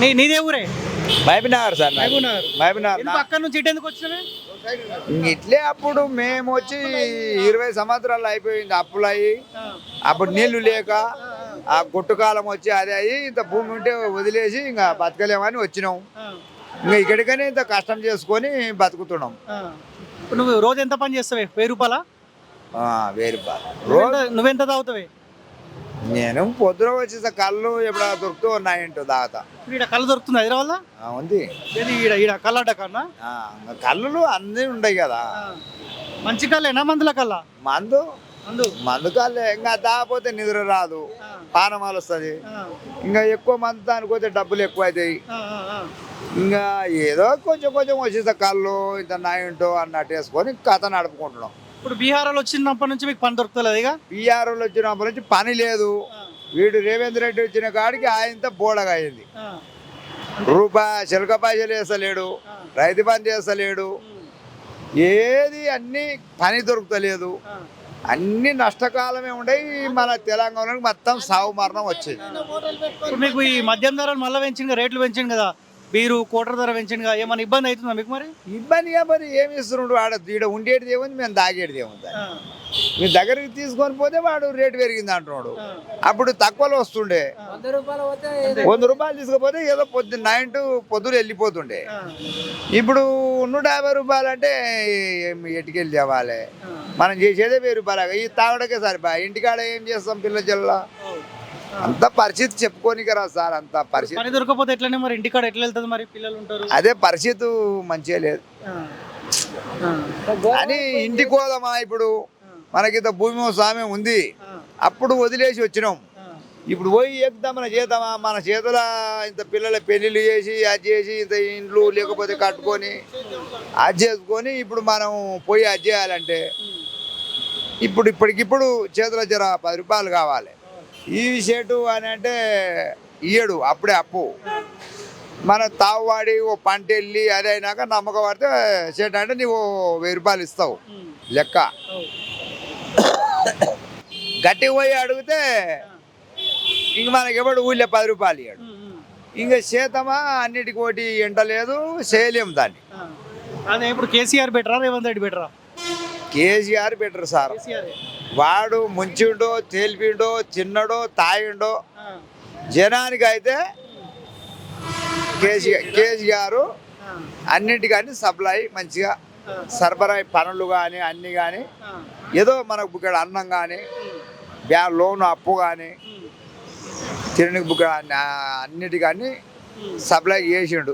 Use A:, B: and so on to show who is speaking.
A: నీ నీదే ఊరే?
B: మహబీనగర్ సార్. మహబీనగర్
A: ఎందుకు అక్కడ నుంచి ఇటు ఎందుకు వచ్చినవే?
B: ఇట్లే అప్పుడు మేము వచ్చి ఇరవై సంవత్సరాలు అయిపోయింది అప్పులు అయ్యి. అప్పుడు నీళ్ళు లేక ఆ గుట్టుకాలం వచ్చి అదే అయ్యి ఇంత భూమి ఉంటే వదిలేసి ఇంకా బతకలేమని వచ్చినాం. ఇంకా ఇక్కడికనే ఇంత కష్టం చేసుకొని బతుకుతున్నాం.
A: నువ్వు రోజు ఎంత పని చేస్తావే? వెయ్యి రూపాయల?
B: బా రోజు
A: నువ్వెంత తాగుతావే?
B: నేను పొద్దున వచ్చేసా కళ్ళు ఎప్పుడు దొరుకుతూ ఉన్నాయంటో దాతా
A: ఇప్పుడు ఈడ కళ్ళు దొరుకుతుంది హైదరాబాద్లో?
B: ఆ, ఉంది.
A: ఈడ ఈడ కళ్ళడ్డ కన్నా?
B: కళ్ళు అన్నీ ఉన్నాయి కదా.
A: మంచి కళ్ళేనా మందుల కల్లా
B: మందు?
A: మందు.
B: మందు కళ్ళే ఇంకా దాకపోతే నిద్ర రాదు. పానమాలు వస్తుంది ఇంకా ఎక్కువ మంది దానికోతే డబ్బులు ఎక్కువ అవుతాయి. ఇంకా ఏదో కొంచెం కొంచెం వచ్చేసా కళ్ళు ఇంత నాయంటో అన్నట్టు వేసుకొని కథ నడుపుకుంటున్నాం.
A: ఇప్పుడు బీహార్లో వచ్చినప్పటి నుంచి మీకు పని దొరుకుతలేదు ఇక?
B: బీఆర్ఓలు వచ్చినప్పటి నుంచి పని లేదు. వీడు రేవేంద్ర రెడ్డి వచ్చిన కాడికి ఆయనతో బోడగా అయింది రూపాయి చిలక పైసలు వేస్తలేడు రైతు పని చేస్తలేడు ఏది అన్ని పని దొరుకుతలేదు. అన్ని నష్టకాలమే ఉండయి మన తెలంగాణలో మొత్తం సాగు మరణం వచ్చేది.
A: మీకు ఈ మద్యం ధరలు మళ్ళీ పెంచింది రేట్లు పెంచింది కదా. బీరు కోటర్ ధర కదా ఏమైనా ఇబ్బంది అవుతుందా మీకు మరి?
B: ఇబ్బందిగా మరి ఏమి ఇస్తున్నాడు ఆడ ఈడ ఉండేటిది ఏముంది మేము దాగేటిది ఏముంది మీ దగ్గరికి తీసుకొని పోతే వాడు రేటు పెరిగింది అంటున్నాడు. అప్పుడు తక్కువలో వస్తుండే. వంద రూపాయలు తీసుకుపోతే ఏదో పొద్దున్న నైన్ టు పొద్దున వెళ్ళిపోతుండే. ఇప్పుడు నూట యాభై రూపాయలు అంటే ఎటుకెళ్ళి తేవాలి. మనం చేసేదే వెయ్యి రూపాయలు ఈ తాగడకే సరిపా ఇంటికాడ ఏం చేస్తాం పిల్ల జల్ల అంత పరిస్థితి చెప్పుకోనిక రా సార్ అంత పరిస్థితి.
A: పని దొరకకపోతే ఎట్లనే మరి ఇంటికాడ ఎట్లా వెళ్తుంది మరి పిల్లలు ఉంటారు?
B: అదే పరిస్థితి మంచిగా లేదు. అని ఇంటికి పోదామా ఇప్పుడు? మనకింత భూమి స్వామి ఉంది. అప్పుడు వదిలేసి వచ్చినాం. ఇప్పుడు పోయి ఎక్కుదామని చేద్దామా? మన చేతుల ఇంత పిల్లల పెళ్ళిళ్ళు చేసి అది చేసి ఇంత ఇండ్లు లేకపోతే కట్టుకొని అది చేసుకొని ఇప్పుడు మనం పోయి అది చేయాలంటే ఇప్పుడు ఇప్పటికిప్పుడు చేతుల జర పది రూపాయలు కావాలి. ఈ షర్టు అని అంటే ఇయ్యడు అప్పుడే అప్పు. మన తావువాడి ఓ పంట వెళ్ళి అది అయినాక నమ్మకం పడితే షర్ట్ అంటే నీవు వెయ్యి రూపాయలు ఇస్తావు. లెక్క. గట్టికి పోయి అడిగితే ఇంక మనకి ఎవడు ఊళ్ళో పది రూపాయలు ఇయ్యాడు. ఇంకా చేతమా అన్నిటికి ఒకటి ఎంట లేదు చేయలేము దాన్ని.
A: అదే ఇప్పుడు కేసీఆర్ బెటరా రేవంత్ రెడ్డి బెటరా?
B: KCR better sir.
A: కేసీఆర్
B: వాడు ముంచిండో తేలిపిండో తిన్నడో తాగిండో జనానికి అయితే కేసీఆర్ కేసీఆర్ అన్నిటికన్నీ సప్లై మంచిగా సరఫరా పనులు కానీ అన్ని కానీ ఏదో మనకు ఇక్కడ అన్నం కానీ బ్యా లోన్ అప్పు కానీ తిరిగి బుక్ అన్నిటికన్నీ సప్లై చేసిండు.